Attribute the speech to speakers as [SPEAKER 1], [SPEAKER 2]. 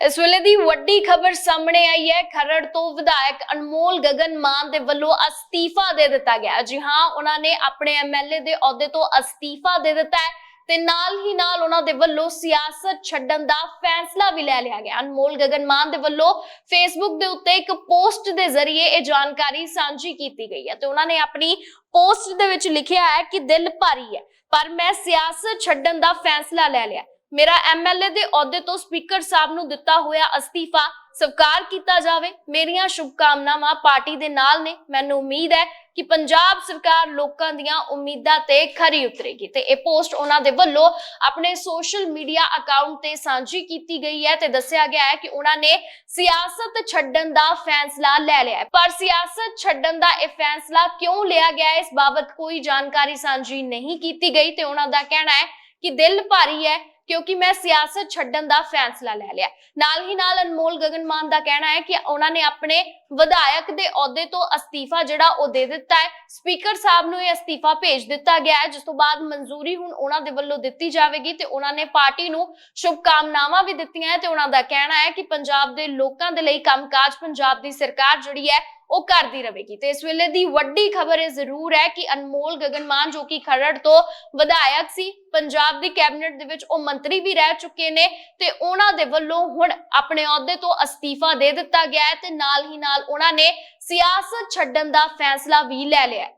[SPEAKER 1] ਇਸ ਵੇਲੇ ਦੀ ਵੱਡੀ ਖਬਰ ਸਾਹਮਣੇ ਆਈ ਹੈ। ਖਰੜ ਤੋਂ ਵਿਧਾਇਕ ਅਨਮੋਲ ਗਗਨ ਮਾਨ ਦੇ ਵੱਲੋਂ ਅਸਤੀਫਾ ਦੇ ਦਿੱਤਾ ਗਿਆ। ਜੀ ਹਾਂ, ਉਹਨਾਂ ਨੇ ਆਪਣੇ ਐਮਐਲਏ ਦੇ ਅਹੁਦੇ ਤੋਂ ਅਸਤੀਫਾ ਦੇ ਦਿੱਤਾ ਹੈ ਤੇ ਨਾਲ ਹੀ ਨਾਲ ਉਹਨਾਂ ਦੇ ਵੱਲੋਂ ਸਿਆਸਤ ਛੱਡਣ ਦਾ ਫੈਸਲਾ ਵੀ ਲੈ ਲਿਆ ਗਿਆ। ਅਨਮੋਲ ਗਗਨ ਮਾਨ ਦੇ ਵੱਲੋਂ ਫੇਸਬੁੱਕ ਦੇ ਉੱਤੇ ਇੱਕ ਪੋਸਟ ਦੇ ਜ਼ਰੀਏ ਇਹ ਜਾਣਕਾਰੀ ਸਾਂਝੀ ਕੀਤੀ ਗਈ ਹੈ ਤੇ ਉਹਨਾਂ ਨੇ ਆਪਣੀ ਪੋਸਟ ਦੇ ਵਿੱਚ ਲਿਖਿਆ ਹੈ ਕਿ ਦਿਲ ਭਾਰੀ ਹੈ, ਪਰ ਮੈਂ ਸਿਆਸਤ ਛੱਡਣ ਦਾ ਫੈਸਲਾ ਲੈ ਲਿਆ। ਮੇਰਾ ਐਮਐਲਏ ਦੇ ਅਹੁਦੇ ਤੋਂ ਸਪੀਕਰ ਸਾਹਿਬ ਨੂੰ ਦਿੱਤਾ ਹੋਇਆ ਅਸਤੀਫਾ ਸਵੀਕਾਰ ਕੀਤਾ ਜਾਵੇ। ਮੇਰੀਆਂ ਸ਼ੁਭਕਾਮਨਾਵਾਂ ਪਾਰਟੀ ਦੇ ਨਾਲ ਨੇ। ਮੈਨੂੰ ਉਮੀਦ ਹੈ ਕਿ ਪੰਜਾਬ ਸਰਕਾਰ ਲੋਕਾਂ ਦੀਆਂ ਉਮੀਦਾਂ ਤੇ ਖਰੀ ਉਤਰੇਗੀ ਤੇ ਇਹ ਪੋਸਟ ਉਹਨਾਂ ਦੇ ਵੱਲੋਂ ਆਪਣੇ ਸੋਸ਼ਲ ਮੀਡੀਆ ਅਕਾਊਂਟ ਤੇ ਸਾਂਝੀ ਕੀਤੀ ਗਈ ਹੈ ਤੇ ਦੱਸਿਆ ਗਿਆ ਹੈ ਕਿ ਉਹਨਾਂ ਨੇ ਸਿਆਸਤ ਛੱਡਣ ਦਾ ਫੈਸਲਾ ਲੈ ਲਿਆ ਹੈ। ਪਰ ਸਿਆਸਤ ਛੱਡਣ ਦਾ ਇਹ ਫੈਸਲਾ ਕਿਉਂ ਲਿਆ ਗਿਆ ਇਸ ਬਾਬਤ ਕੋਈ ਜਾਣਕਾਰੀ ਸਾਂਝੀ ਨਹੀਂ ਕੀਤੀ ਗਈ ਤੇ ਉਹਨਾਂ ਦਾ ਕਹਿਣਾ ਹੈ ਕਿ ਦਿਲ ਭਾਰੀ ਹੈ ਕਿਉਂਕਿ ਮੈਂ ਸਿਆਸਤ ਛੱਡਣ ਦਾ ਫੈਸਲਾ ਲੈ ਲਿਆ। ਨਾਲ ਹੀ ਨਾਲ ਅਨਮੋਲ ਗਗਨ ਮਾਨ ਦਾ ਕਹਿਣਾ ਹੈ ਕਿ ਉਹਨਾਂ ਨੇ ਆਪਣੇ ਵਿਧਾਇਕ ਦੇ ਅਹੁਦੇ ਤੋਂ ਅਸਤੀਫਾ ਜਿਹੜਾ ਉਹ ਦੇ ਦਿੱਤਾ ਹੈ। ਸਪੀਕਰ ਸਾਹਿਬ ਨੂੰ ਇਹ ਅਸਤੀਫਾ ਭੇਜ ਦਿੱਤਾ ਗਿਆ ਹੈ। ਜਿਸ ਤੋਂ ਬਾਅਦ ਮਨਜ਼ੂਰੀ ਹੁਣ ਉਹਨਾਂ ਦੇ ਵੱਲੋਂ ਦਿੱਤੀ ਜਾਵੇਗੀ ਤੇ ਉਹਨਾਂ ਨੇ ਪਾਰਟੀ ਨੂੰ ਸ਼ੁਭਕਾਮਨਾਵਾਂ ਵੀ ਦਿੱਤੀਆਂ ਤੇ ਉਹਨਾਂ ਦਾ ਕਹਿਣਾ ਹੈ ਕਿ ਪੰਜਾਬ ਦੇ ਲੋਕਾਂ ਦੇ ਲਈ ਕੰਮਕਾਜ ਪੰਜਾਬ ਦੀ ਸਰਕਾਰ ਜਿਹੜੀ ਹੈ ਉਹ ਕਰਦੀ ਰਹੇਗੀ। ਤੇ ਇਸ ਵੇਲੇ ਦੀ ਵੱਡੀ ਖਬਰ ਇਹ ਜ਼ਰੂਰ ਹੈ ਕਿ ਅਨਮੋਲ ਗਗਨ ਮਾਨ ਜੋ ਕਿ ਖਰੜ ਤੋਂ ਵਿਧਾਇਕ ਸੀ, ਪੰਜਾਬ ਦੀ ਕੈਬਨਿਟ ਦੇ ਵਿੱਚ ਉਹ ਮੰਤਰੀ ਵੀ ਰਹਿ ਚੁੱਕੇ ਨੇ ਤੇ ਉਹਨਾਂ ਦੇ ਵੱਲੋਂ ਹੁਣ ਆਪਣੇ ਅਹੁਦੇ ਤੋਂ ਅਸਤੀਫਾ ਦੇ ਦਿੱਤਾ ਗਿਆ ਹੈ ਤੇ ਨਾਲ ਹੀ ਨਾਲ ਉਹਨਾਂ ਨੇ ਸਿਆਸਤ ਛੱਡਣ ਦਾ ਫੈਸਲਾ ਵੀ ਲੈ ਲਿਆ